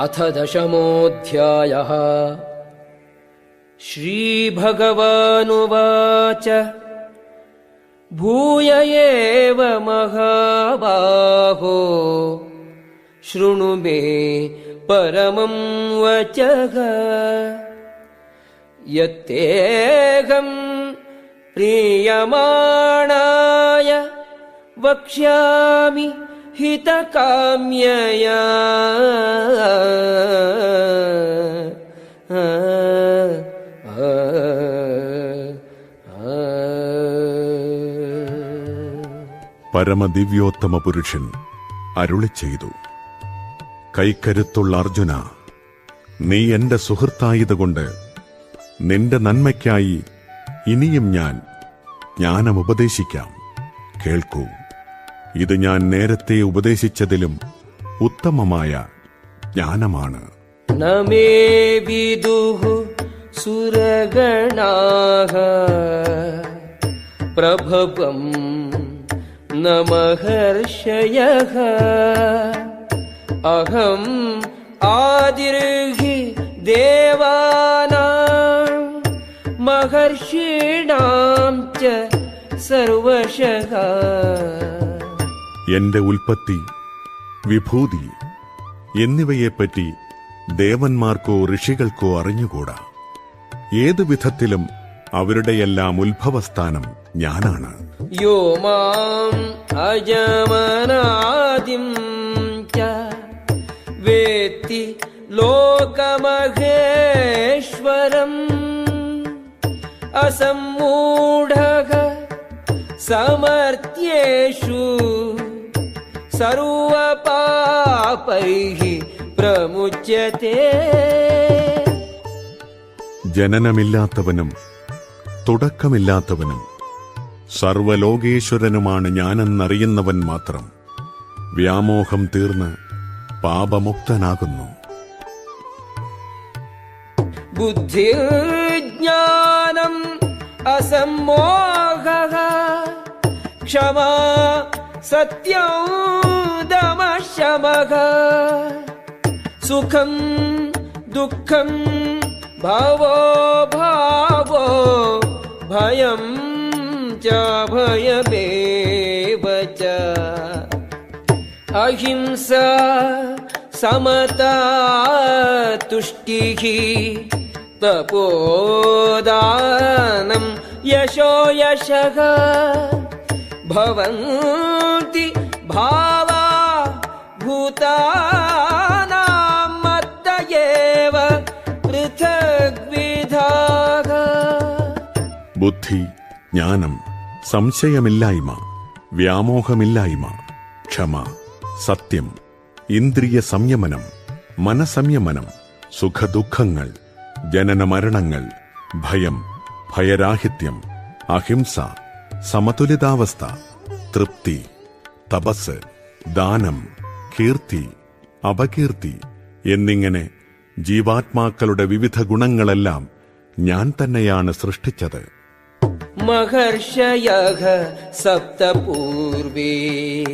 अथ दशमोऽध्यायः। श्रीभगवानुवाच। भूय एव महाबाहो शृणु मे परमं वचः। यत्तेऽहम् प्रीयमाणाय वक्ष्यामि ഹിതകാമ്യയ. പരമദിവ്യോത്തമ പുരുഷൻ അരുളി ചെയ്തു. കൈക്കരുത്തുള്ള അർജുന നീ എന്റെ സുഹൃത്തായതുകൊണ്ട് നിന്റെ നന്മയ്ക്കായി ഇനിയും ഞാൻ ജ്ഞാനമുപദേശിക്കാം. കേൾക്കൂ. ഇത് ഞാൻ നേരത്തെ ഉപദേശിച്ചതിലും ഉത്തമമായ ജ്ഞാനമാണ്. നമേ സുരഗണാഹ. പ്രഭവം നമഹർഷയ അഹം ആദിർഹി ദേവാന. മഹർഷീണാം ച സർവശ എന്റെ ഉൽപ്പത്തി വിഭൂതി എന്നിവയെപ്പറ്റി ദേവന്മാർക്കോ ഋഷികൾക്കോ അറിഞ്ഞുകൂടാ. ഏതു വിധത്തിലും അവരുടെയെല്ലാം ഉത്ഭവസ്ഥാനം ഞാനാണ്. യോ മാം അജമനാദിം വേത്തി ലോകമഹേശ്വരം അസമ്മൂഢ സമർത്ഥ്യേഷു സർവപാപൈഹ പ്രമുച്യത്തെ ജനനമില്ലാത്തവനും തുടക്കമില്ലാത്തവനും സർവലോകേശ്വരനുമാണ് ഞാനെന്നറിയുന്നവൻ മാത്രം. വ്യാമോഹം തീർന്ന് പാപമുക്തനാകുന്നു. ബുദ്ധിർജ്ഞാനം അസംമോഹ ക്ഷമാ सत्यं दमशमः सुखम् दुःखम् भवो भावो भयं च भयमेव च। अहिंसा समता तुष्टिः तपोदानं यशो यशः भवन्ति भावा भूतानां मत्त एव पृथग्विधाः ബുദ്ധി ജ്ഞാനം സംശയമില്ലായ്മ വ്യാമോഹമില്ലായ്മ ക്ഷമ സത്യം ഇന്ദ്രിയ സംയമനം മനസംയമനം സുഖദുഃഖങ്ങൾ ജനനമരണങ്ങൾ ഭയം ഭയരാഹിത്യം അഹിംസ സമതുലിതാവസ്ഥ തൃപ്തി തപസ് ദാനം കീർത്തി അപകീർത്തി എന്നിങ്ങനെ ജീവാത്മാക്കളുടെ വിവിധ ഗുണങ്ങളെല്ലാം ഞാൻ തന്നെയാണ് സൃഷ്ടിച്ചത്. മഹർഷയ സപ്തപൂർവേ.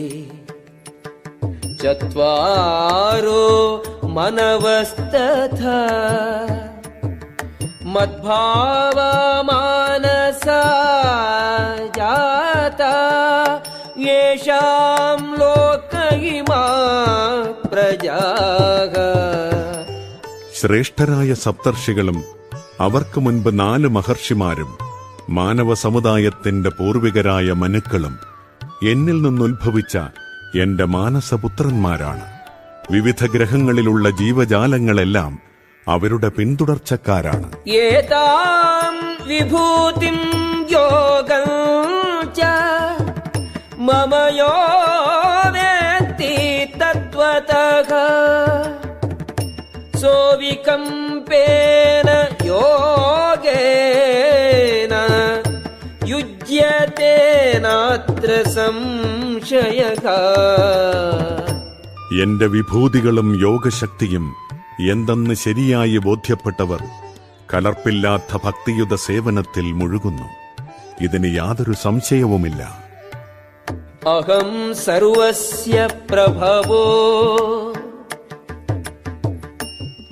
ചരോ മനവസ്തഥ. मनवस्तथा मद्भावमानसा जाता येषां लोक इमा प्रजाः ശ്രേഷ്ഠരായ സപ്തർഷികളും അവർക്ക് മുൻപ് നാല് മഹർഷിമാരും മാനവ സമുദായത്തിന്റെ പൂർവികരായ മനുക്കളും എന്നിൽ നിന്നുത്ഭവിച്ച എന്റെ മാനസപുത്രന്മാരാണ് വിവിധ ഗ്രഹങ്ങളിലുള്ള ജീവജാലങ്ങളെല്ലാം അവരുടെ പിന്തുടർച്ചക്കാരാണ്. ഏതാം വിഭൂതിം യോഗം യോഗേന എന്റെ വിഭൂതികളും യോഗശക്തിയും എന്തെന്ന് ശരിയായി ബോധ്യപ്പെട്ടവർ കലർപ്പില്ലാത്ത ഭക്തിയുത സേവനത്തിൽ മുഴുകുന്നു. ഇതിന് യാതൊരു സംശയവുമില്ല. അഹം സർവസ്യ പ്രഭവോ.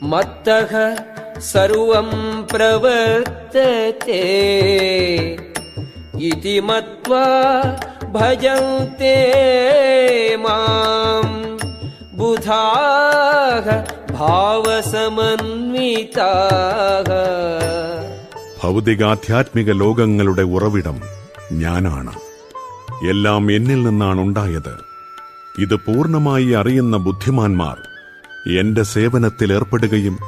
മത്തഹ സർവം പ്രവർത്തത്തെ. ഇതി മത്വാ ഭജന്തേ മാം. ബുധാഹ ഭൗതികാധ്യാത്മിക ലോകങ്ങളുടെ ഉറവിടം ഞാനാണ്. എല്ലാം എന്നിൽ നിന്നാണ് ഉണ്ടായത്. ഇത് പൂർണമായി അറിയുന്ന ബുദ്ധിമാന്മാർ എന്റെ സേവനത്തിൽ ഏർപ്പെടുകയും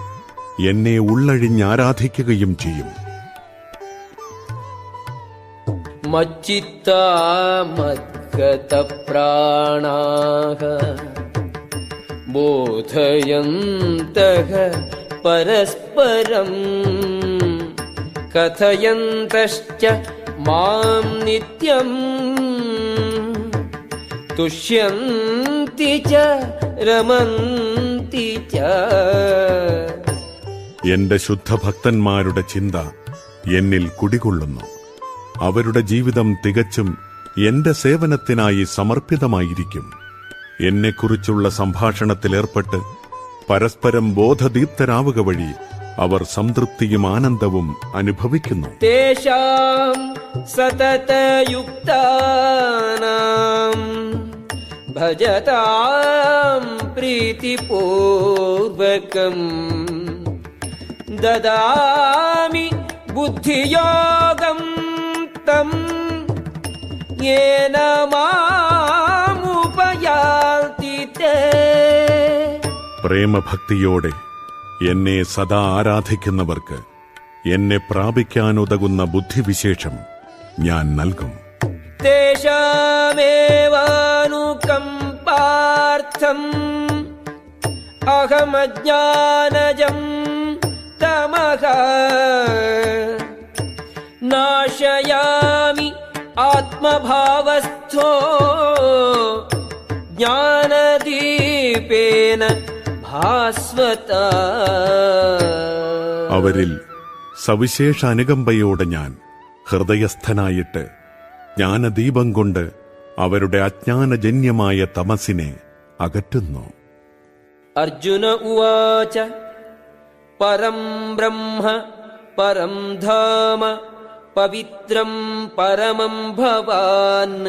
എന്നെ ഉള്ളഴിഞ്ഞ് ആരാധിക്കുകയും ചെയ്യും. മച്ചിത്ത മദ്ഗത പ്രാണാഹ बोधयन्तः परस्परम् कथयन्तश्च मां नित्यम् तुष्यन्ति च रमन्ति च എന്റെ ശുദ്ധഭക്തന്മാരുടെ ചിന്ത എന്നിൽ കുടികൊള്ളുന്നു അവരുടെ ജീവിതം തികച്ചും എന്റെ സേവനത്തിനായി സമർപ്പിതമായിരിക്കും എന്നെക്കുറിച്ചുള്ള സംഭാഷണത്തിലേർപ്പെട്ട് പരസ്പരം ബോധദീപ്തരാവുക വഴി അവർ സംതൃപ്തിയും ആനന്ദവും അനുഭവിക്കുന്നു. സതതയുക്താനാം ഭജതാം പ്രീതിപൂർവകം ദദാമി ബുദ്ധിയോഗം തം യേന മാ പ്രേമഭക്തിയോടെ എന്നെ സദാ ആരാധിക്കുന്നവർക്ക് എന്നെ പ്രാപിക്കാനുതകുന്ന ബുദ്ധിവിശേഷം ഞാൻ നൽകും. േവാനുകമ്പാർത്ഥം അഹമജ്ഞാനജം തമഹ നാശയാമി ആത്മഭാവസ്ഥോ ജ്ഞാനദീപേന അവരിൽ സവിശേഷ അനുകമ്പയോടെ ഞാൻ ഹൃദയസ്ഥനായിട്ട് ജ്ഞാനദീപം കൊണ്ട് അവരുടെ അജ്ഞാനജന്യമായ തമസിനെ അകറ്റുന്നു. അർജുന ഉവാച പരം ബ്രഹ്മ പരം ധാമ പവിത്രം പരമം ഭവാൻ.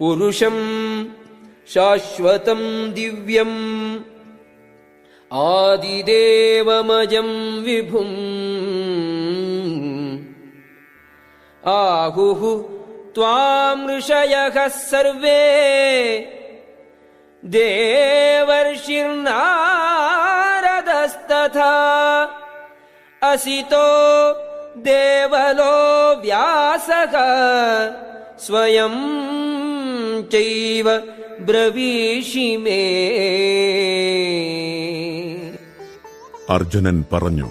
പുരുഷം ശാശ്വതം ദിവ്യം आदिदेवमजं विभुम्। आहुः त्वां ऋषयः सर्वे। देवर्षिर्नारदस्तथा। असितो देवलो व्यासः। स्वयं चैव ब्रवीषि मे അർജുനൻ പറഞ്ഞു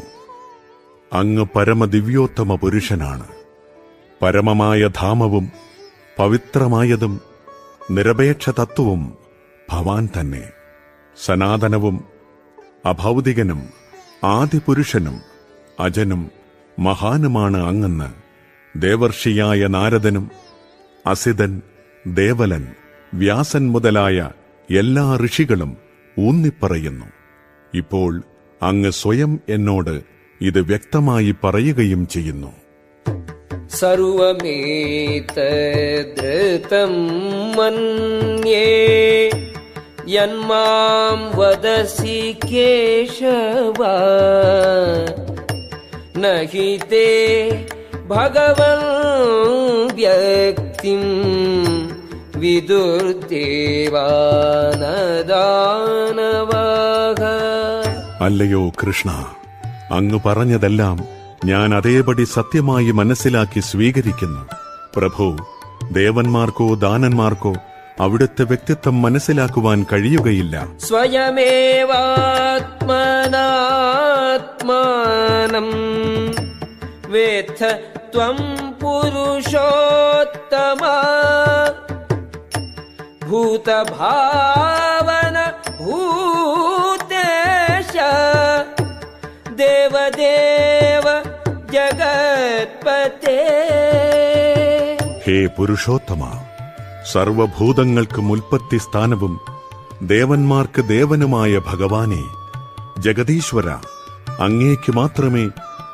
അങ്ങ് പരമദിവ്യോത്തമ പുരുഷനാണ്. പരമമായ ധാമവും പവിത്രമായതും നിരപേക്ഷ തത്വവും ഭവാൻ തന്നെ. സനാതനവും അഭൗതികനും ആദിപുരുഷനും അജനും മഹാനുമാണ് അങ്ങെന്ന് ദേവർഷിയായ നാരദനും അസിതൻ ദേവലൻ വ്യാസൻ മുതലായ എല്ലാ ഋഷികളും ഊന്നിപ്പറയുന്നു. ഇപ്പോൾ അങ്ങ് സ്വയം എന്നോട് ഇത് വ്യക്തമായി പറയുകയും ചെയ്യുന്നു. സർവമേതൃതം മന്യേ യന്മാം വദസി കേശവ. നഹിതേ ഭഗവൻ വ്യക്തിം വിദുർദേവാനദാനവാ. അല്ലയോ കൃഷ്ണ അങ്ങ് പറഞ്ഞതെല്ലാം ഞാൻ അതേപടി സത്യമായി മനസ്സിലാക്കി സ്വീകരിക്കുന്നു. പ്രഭു ദേവന്മാർക്കോ ദാനന്മാർക്കോ അവിടുത്തെ വ്യക്തിത്വം മനസ്സിലാക്കുവാൻ കഴിയുകയില്ല. സ്വയമേവാത്മനാത്മാനം വേദ ത്വം പുരുഷോത്തമ. ഭൂതഭാവന ഭൂ ദേവദേവ ജഗത്പത്തേ ഹേ പുരുഷോത്തമ സർവഭൂതങ്ങൾക്കും ഉൽപ്പത്തി സ്ഥാനവും ദേവന്മാർക്ക് ദേവനുമായ ഭഗവാനെ ജഗദീശ്വര അങ്ങേക്ക് മാത്രമേ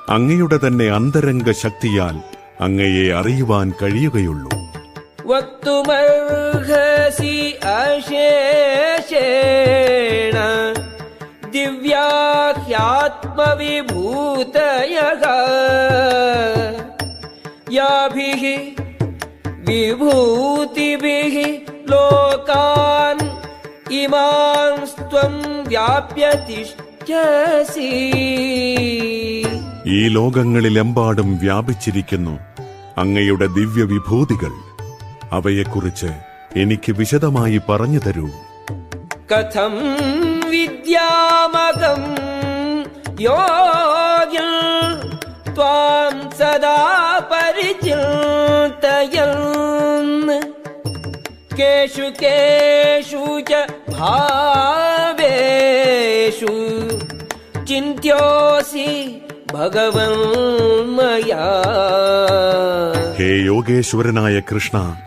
അങ്ങയുടെ തന്നെ അന്തരംഗ ശക്തിയാൽ അങ്ങയെ അറിയുവാൻ കഴിയുകയുള്ളൂ. വക്തുമർഹസി അശേഷേ. अशेषेण दिव्याह्यात्मविभूतयः याभिः विभूतिभिः लोकान् इमांस्त्वं व्याप्य तिष्ठसि ഈ ലോകങ്ങളിലെമ്പാടും വ്യാപിച്ചിരിക്കുന്നു അങ്ങയുടെ ദിവ്യവിഭൂതികൾ അവയെക്കുറിച്ച് എനിക്ക് വിശദമായി പറഞ്ഞു തരൂ कथं വിദ്യാമതം യോഗ്യ ം സദാ പരിചിന്തയ കേഷു കേഷു ച ഭാവേഷു ചിന്ത്യോസി ഭഗവൻ മയാ ഹേ യോഗേശ്വരനായ കൃഷ്ണ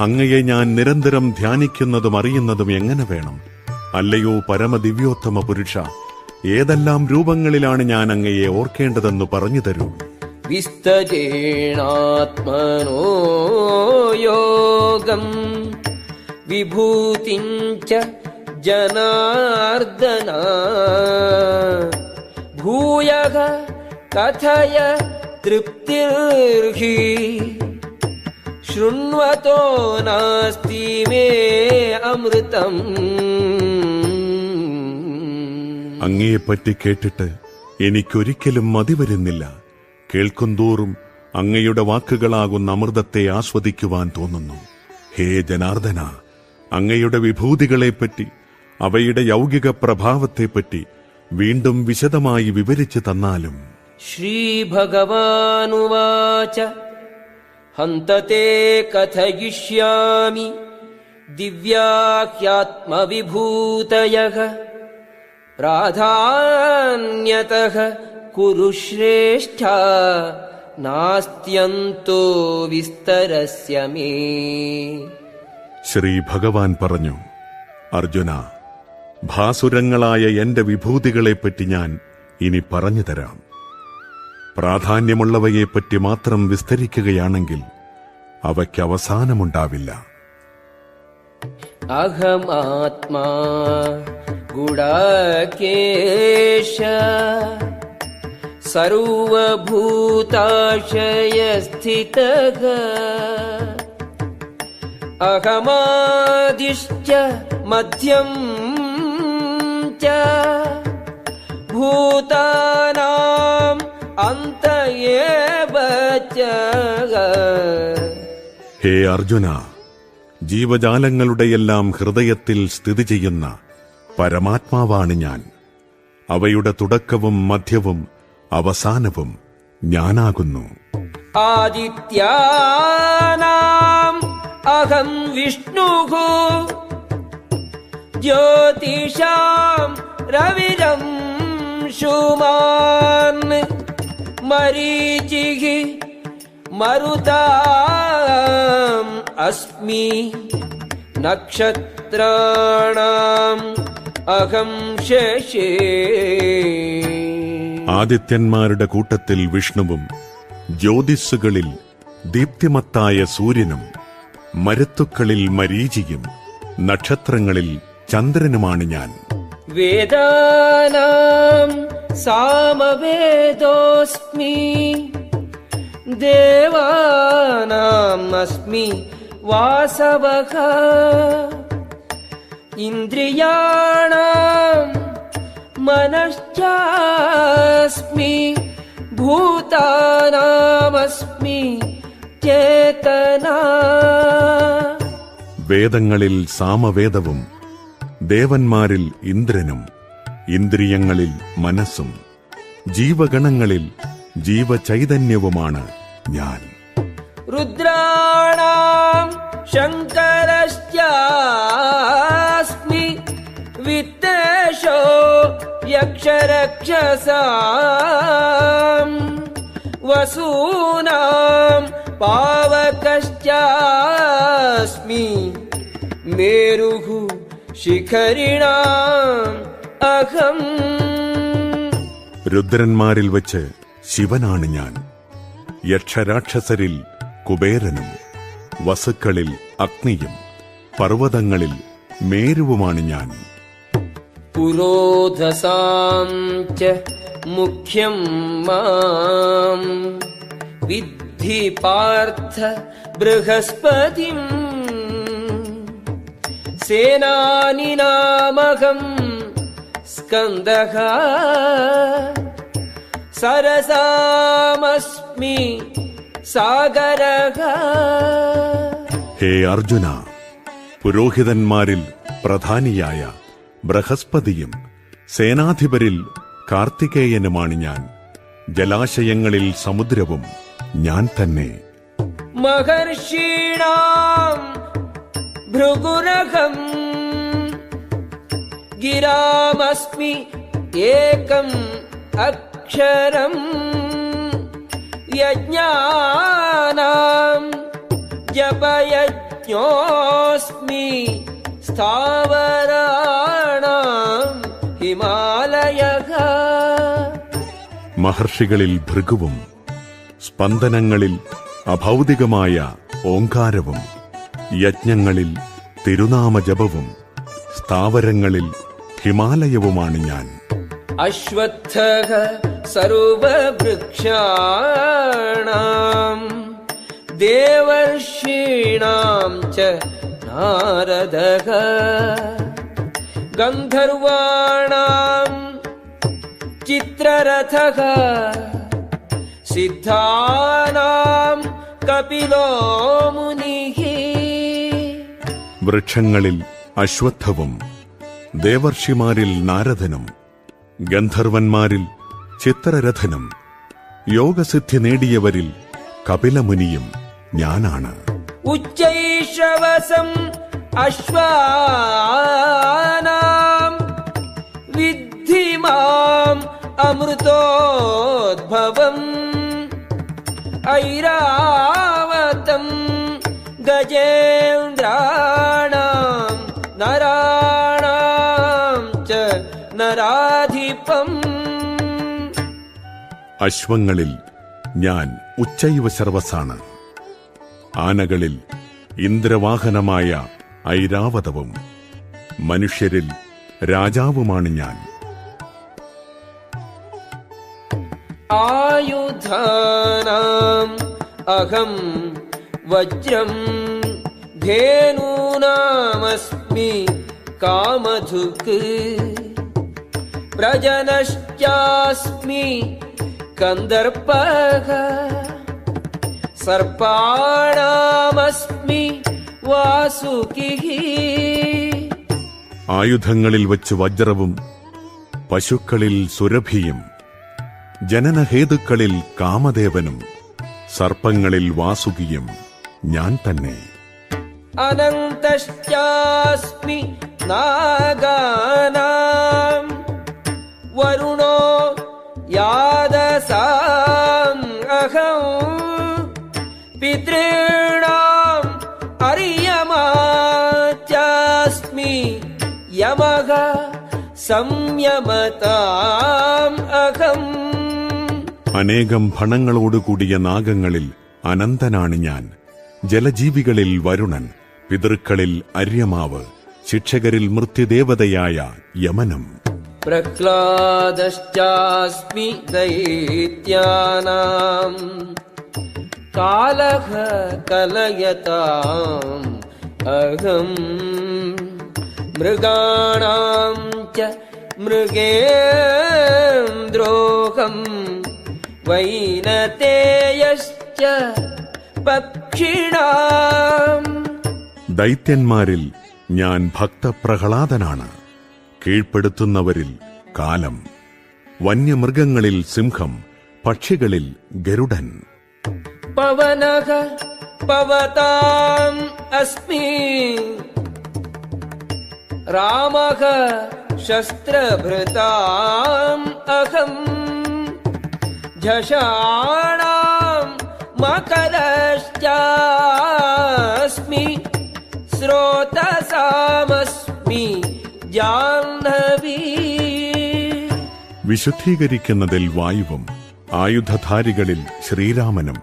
അങ്ങയെ ഞാൻ നിരന്തരം ധ്യാനിക്കുന്നതും അറിയുന്നതും എങ്ങനെ വേണം? അല്ലയോ പരമദിവ്യോത്തമ പുരുഷ ഏതെല്ലാം രൂപങ്ങളിലാണ് ഞാൻ അങ്ങയെ ഓർക്കേണ്ടതെന്ന് പറഞ്ഞു തരൂ. വിസ്തജേണാത്മനോ യോഗം വിഭൂതിഞ്ച ജനാർദ്ദന. ഭൂയ കഥയ തൃപ്തി ശൃണ്വതോ നാസ്തി മേ അമൃതം. അങ്ങയെപ്പറ്റി കേട്ടിട്ട് എനിക്കൊരിക്കലും മതി വരുന്നില്ല. കേൾക്കുന്തോറും അങ്ങയുടെ വാക്കുകളാകുന്ന അമൃതത്തെ ആസ്വദിക്കുവാൻ തോന്നുന്നു. ഹേ ജനാർദ്ദന അങ്ങയുടെ വിഭൂതികളെപ്പറ്റി അവയുടെ യൗകിക പ്രഭാവത്തെപ്പറ്റി വീണ്ടും വിശദമായി വിവരിച്ചു തന്നാലും. ശ്രീ ഭഗവാനുവാച ഹന്തത്തെ കഥയിഷ്യാമി ദിവ്യാഖ്യാത്മവിഭൂതയ प्राधान्यतः कुरु श्रेष्ठा नास्त्यन्तो विस्तरस्य मे ശ്രീ ഭഗവാൻ പറഞ്ഞു അർജുന ഭാസുരങ്ങളായ എന്റെ വിഭൂതികളെപ്പറ്റി ഞാൻ ഇനി പറഞ്ഞു തരാം പ്രാധാന്യമുള്ളവയെപ്പറ്റി മാത്രം വിസ്തരിക്കുകയാണെങ്കിൽ അവയ്ക്ക് അവസാനമുണ്ടാവില്ല अहमात्मा गुडाकेश सर्वभूताशयस्थितः अहमादिश्च मध्यम् च भूतानाम् अन्त एव च हे अर्जुन ജീവജാലങ്ങളുടെയെല്ലാം ഹൃദയത്തിൽ സ്ഥിതി ചെയ്യുന്ന പരമാത്മാവാണ് ഞാൻ. അവയുടെ തുടക്കവും മധ്യവും അവസാനവും ഞാനാകുന്നു. ആദിത്യാനാം അഹം വിഷ്ണു. ജ്യോതിഷാം രവിരം ശുമാൻ മരീചി മരുതാം अस्मि नक्षत्राणाम् अहम् शशे ആദിത്യന്മാരുടെ കൂട്ടത്തിൽ വിഷ്ണുവും ജ്യോതിസ്സുകളിൽ ദീപ്തിമത്തായ സൂര്യനും മരുത്തുക്കളിൽ മരീചിയും നക്ഷത്രങ്ങളിൽ ചന്ദ്രനുമാണ് ഞാൻ वेदानाम् सामवेदोऽस्मि देवानाम् अस्मि वासवः इन्द्रियाणाम् मनश्चास्मि भूतानामस्मि चेतना വേദങ്ങളിൽ സാമവേദവും ദേവന്മാരിൽ ഇന്ദ്രനും ഇന്ദ്രിയങ്ങളിൽ മനസ്സും ജീവഗണങ്ങളിൽ ജീവചൈതന്യവുമാണ് ഞാൻ रुद्राणाम् शङ्करश्चास्मि वित्तेषो यक्षरक्षसाम् वसूनाम् पावकश्चास्मि मेरुः शिखरिणाम् अहम् രുദ്രന്മാരിൽ വച്ച് ശിവനാണ് ഞാൻ യക്ഷരാക്ഷസരിൽ കുബേരനും വസുക്കളിൽ അഗ്നിയും പർവതങ്ങളിൽ മേരുവുമാണ് ഞാൻ. പുരോധസാഞ്ച മുഖ്യം മാം. വിദ്ധി പാർത്ഥ ബൃഹസ്പതി. സേനാനിനാമകം സ്കന്ദ സരസാമസ്മി സാഗര ഹേ അർജുന പുരോഹിതന്മാരിൽ പ്രധാനിയായ ബൃഹസ്പതിയും സേനാധിപരിൽ കാർത്തികേയനുമാണ് ഞാൻ. ജലാശയങ്ങളിൽ സമുദ്രവും ഞാൻ തന്നെ. മഹർഷീണാം ഭൃഗുരഹം ഗിരാമസ്മി ഏകം അക്ഷരം. यज्ञानाम् जपयज्ञोऽस्मि स्थावराणाम् हिमालयः മഹർഷികളിൽ ഭൃഗുവും സ്പന്ദനങ്ങളിൽ അഭൗതികമായ ഓങ്കാരവും യജ്ഞങ്ങളിൽ തിരുനാമജപവും സ്ഥാവരങ്ങളിൽ ഹിമാലയവുമാണ് ഞാൻ अश्वत्थः सर्ववृक्षाणाम् देवर्षीणाम् च नारदः गन्धर्वाणाम् चित्ररथः सिद्धानाम् कपिलो मुनिः വൃക്ഷങ്ങളിൽ അശ്വത്ഥവും ദേവർഷിമാരിൽ നാരദനും ഗന്ധർവന്മാരിൽ ചിത്രരഥനും യോഗസിദ്ധി നേടിയവരിൽ കപിലമുനിയും ഞാനാണ്. ഉച്ചൈഷവസം അശ്വാനാം വിദ്ധിമാം അമൃതോദ്ഭവം ഐരാവതം ഗജേന്ദ്രാണാം നരാണാം ച നരാധിപം അശ്വങ്ങളിൽ ഞാൻ ഉച്ചൈവ സർവസാണ്. ആനകളിൽ ഇന്ദ്രവാഹനമായ ഐരാവതവും മനുഷ്യരിൽ രാജാവുമാണ് ഞാൻ. ആയുധാനാം അഹം വജ്രം ധേനൂനാമസ്മി കാമധുക് പ്രജനശ്ചാസ്മി कन्दर्पः सर्पाणामस्मि वासुकिः ആയുധങ്ങളിൽ വച്ച് വജ്രവും പശുക്കളിൽ സുരഭിയും ജനനഹേതുക്കളിൽ കാമദേവനും സർപ്പങ്ങളിൽ വാസുകിയും ഞാൻ തന്നെ अनन्तश्चास्मि नागानाम् वरुणो यादसाम् പിതൃണാം അറിയമാസ്മി യമഹ സംയമതാം അഹം. അനേകം ഫണങ്ങളോടുകൂടിയ നാഗങ്ങളിൽ അനന്തനാണ് ഞാൻ. ജലജീവികളിൽ വരുണൻ പിതൃക്കളിൽ അര്യമാവ് ശിക്ഷകരിൽ മൃത്യുദേവതയായ യമനം. പ്രഹ്ലാദശ്ചാസ്മി ദൈത്യാനാം. कालः कलयताम् अहम् मृगाणाम् च मृगेन्द्रोऽहम् वैनतेयश्च पक्षिणाम् ദൈത്യന്മാരിൽ ഞാൻ ഭക്തപ്രഹ്ലാദനാണ് കീഴ്പ്പെടുത്തുന്നവരിൽ കാലം വന്യമൃഗങ്ങളിൽ സിംഹം പക്ഷികളിൽ ഗരുഡൻ पवनः पवताम् अस्मि रामः शस्त्रभृताम् अहम् झषाणाम् मकरश्चास्मि स्रोतसामस्मि जाह्नवी വിശുദ്ധീകരിക്കുന്നതിൽ വായുവും ആയുധധാരികളിൽ ശ്രീരാമനും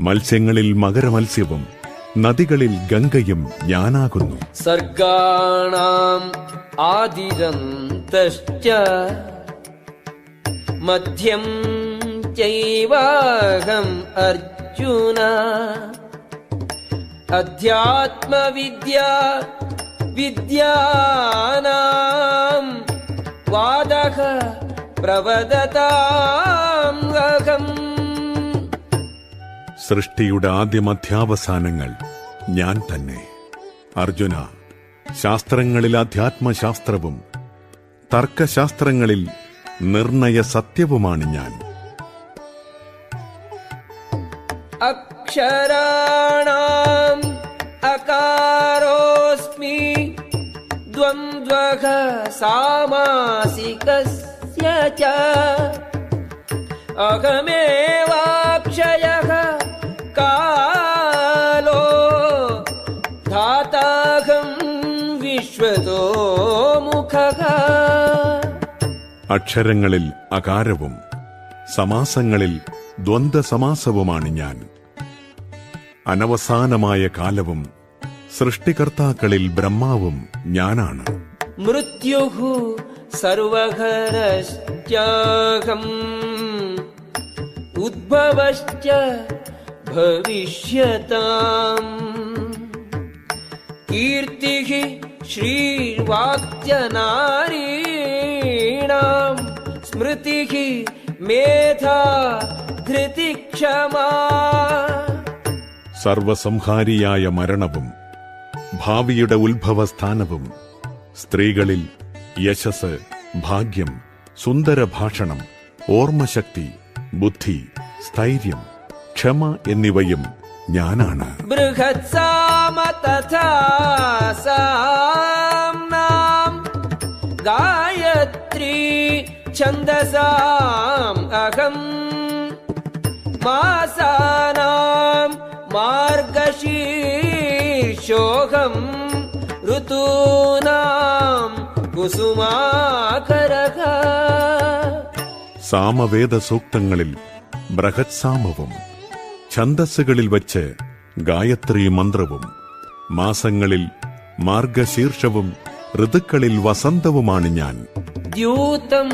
മത്സ്യങ്ങളിൽ മകരമത്സ്യവും നദികളിൽ ഗംഗയും ഞാനാകുന്നു. സർഗാണാം ആദിരന്തശ്ച മധ്യം ചൈവാഹം അർജുന. അധ്യാത്മവിദ്യ വിദ്യാനാം വാദ പ്രവദതാം അഹം. സൃഷ്ടിയുടെ ആദ്യമധ്യാവസാനങ്ങൾ. ഞാൻ തന്നെ. അർജുന ശാസ്ത്രങ്ങളിൽ അധ്യാത്മശാസ്ത്രവും തർക്കശാസ്ത്രങ്ങളിൽ നിർണയ സത്യവുമാണ് ഞാൻ. അക്ഷരാണാം അകാരോസ്മി സാമാസികസ്യ അഹമേവാക്ഷയ അക്ഷരങ്ങളിൽ അകാരവും സമാസങ്ങളിൽ ദ്വന്ദ് സമാസവുമാണ് ഞാൻ. അനവസാനമായ കാലവും സൃഷ്ടികർത്താക്കളിൽ ബ്രഹ്മാവും ഞാനാണ്. മൃത്യു സർവഹരശ്ചാഹം ഉദ്ഭവശ്ച ഭവിഷ്യതാം. കീർത്തിഹി श्रीर्वाक्यनारीणाम् स्मृतिः मेधा धृतिक्षमा സർവസംഹാരിയായ മരണവും ഭാവിയുടെ ഉത്ഭവസ്ഥാനവും സ്ത്രീകളിൽ യശസ് ഭാഗ്യം സുന്ദര ഭാഷണം ഓർമ്മശക്തി ബുദ്ധി സ്ഥൈര്യം ക്ഷമ എന്നിവയും ഞാനാണ് ബൃഹത്സാമ തഥാം ഗായത്രീ ഛന്ദസാം അഹം മാസാനാം മാർഗശീർഷോഹം ഋതൂനാം കുസുമാകരക സാമവേദ സൂക്തങ്ങളിൽ ബൃഹത്സാമവും ഛന്ദസ്സുകളിൽ വച്ച് ഗായത്രി മന്ത്രവും മാസങ്ങളിൽ മാർഗശീർഷവും ഋതുക്കളിൽ വസന്തവുമാണ് ഞാൻ. ദ്യൂതം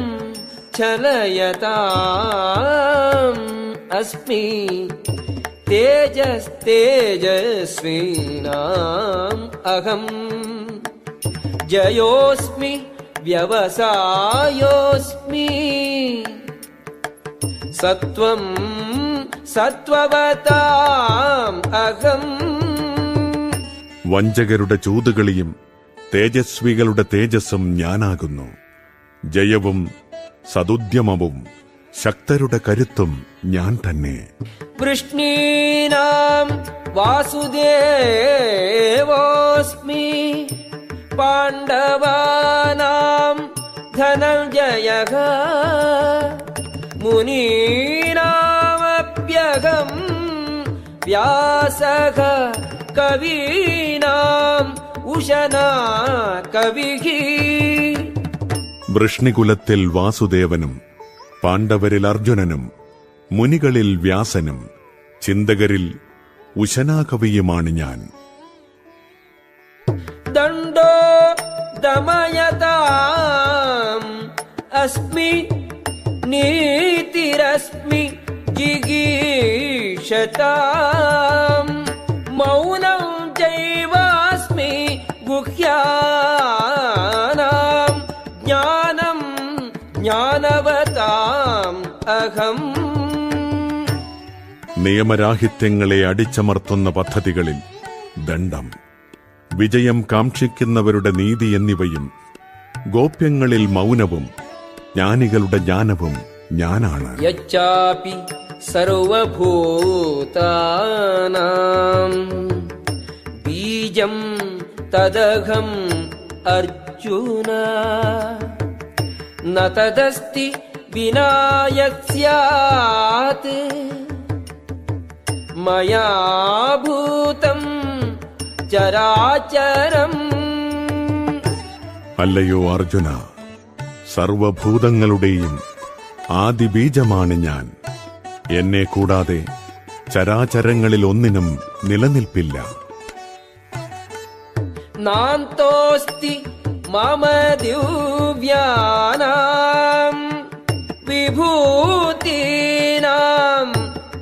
ചലയതാം അസ്മി തേജസ്തേജസ്വീനാം അഹം. ജയോസ്മി വ്യവസായോസ്മി സത്വം സത്വവതാം അഹം. വഞ്ചകരുടെ ചൂതുകളിയും തേജസ്വികളുടെ തേജസ്സും ഞാനാകുന്നു. ജയവും സതുദ്യമവും ശക്തരുടെ കരുത്തും ഞാൻ തന്നെ. വൃഷ്ണീനാം വാസുദേവോസ്മി. പാണ്ഡവാനാം ധനഞ്ജയ മുനീനാം मुनीनामप्यहम् व्यासः कवीनाम् उशना कविः വൃഷ്ണികുലത്തിൽ വാസുദേവനും പാണ്ഡവരിൽ അർജുനനും മുനികളിൽ വ്യാസനും ചിന്തകരിൽ ഉശനാകവിയുമാണ് ഞാൻ दण्डो दमयताम् अस्मि नीतिरस्मि जिगीषताम् मौनं चैवास्मि गुह्यानाम् ज्ञानम् ज्ञानवताम् अहम् നിയമരാഹിത്യങ്ങളെ അടിച്ചമർത്തുന്ന പദ്ധതികളിൽ ദണ്ഡം വിജയം കാക്ഷിക്കുന്നവരുടെ നീതി എന്നിവയും ഗോപ്യങ്ങളിൽ മൗനവും ജ്ഞാനികളുടെ ജ്ഞാനവും ഞാനാണ് സർവഭൂതാനാം. ബീജം തദഹം അർജുന. നതദസ്തി തദസ്തി വിനായക്സ്യാത് ചരാചരം. അല്ലയോ അർജുന സർവഭൂതങ്ങളുടെയും ആദിബീജമാണ് ഞാൻ. എന്നെ കൂടാതെ ചരാചരങ്ങളിൽ ഒന്നിനും നിലനിൽപ്പില്ല. നാന്തോസ്തി മമ ദിവ്യാനാം വിഭൂതീനാം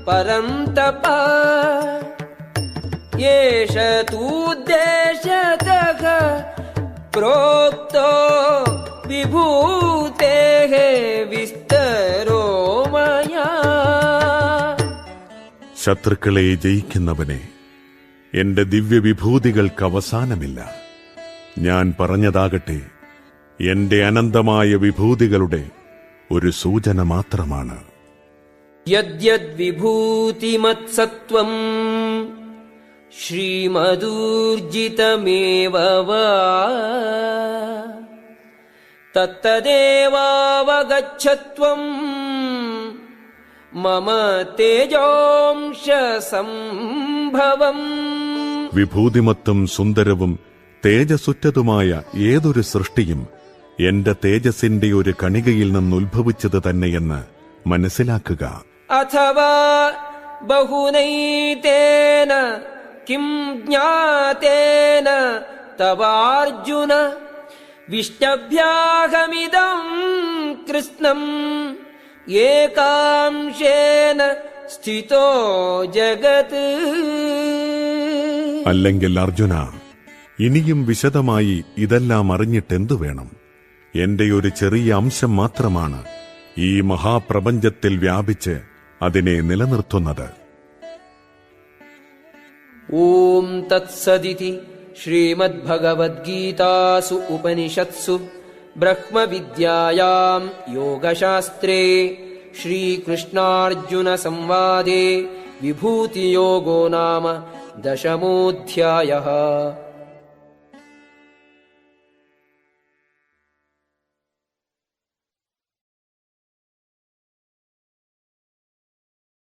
പരം തപ. യേശ തൂദ്ദേശതക പ്രോക്തോ വിഭൂതേ വിസ്തരോ മയാ ശത്രുക്കളെ ജയിക്കുന്നവനെ എന്റെ ദിവ്യവിഭൂതികൾക്ക് അവസാനമില്ല. ഞാൻ പറഞ്ഞതാകട്ടെ എന്റെ അനന്തമായ വിഭൂതികളുടെ ഒരു സൂചന മാത്രമാണ്. യദ്യദ്വിഭൂതിമത്സത്വം ശ്രീമദൂർജിതമേവ തത്തദേവാവഗച്ഛത്വം മമ തേജോംശസംഭവം വിഭൂതിമത്തും സുന്ദരവും തേജസുറ്റതുമായ ഏതൊരു സൃഷ്ടിയും എന്റെ തേജസിന്റെ ഒരു കണികയിൽ നിന്നുദ്ഭവിച്ചത് തന്നെയെന്ന് മനസ്സിലാക്കുക. അഥവാ ബഹുനൈതേന കിം ജ്ഞാതേന തവാർജുന വിഷ്ടഭ്യാഹമിതം കൃഷ്ണം ഏകാംശേന സ്ഥിതോ ജഗത്. അല്ലെങ്കിൽ അർജുന ഇനിയും വിശദമായി ഇതെല്ലാം അറിഞ്ഞിട്ടെന്തു വേണം? എന്റെ ഒരു ചെറിയ അംശം മാത്രമാണ് ഈ മഹാപ്രപഞ്ചത്തിൽ വ്യാപിച്ച് അതിനെ നിലനിർത്തുന്നത്. ഓം തത്സദിതി ശ്രീമദ്ഭഗവത്ഗീതാസു ഉപനിഷത്സു ब्रह्मविद्यायाम् योगशास्त्रे श्रीकृष्णार्जुनसंवादे विभूतियोगो नाम दशमोऽध्यायः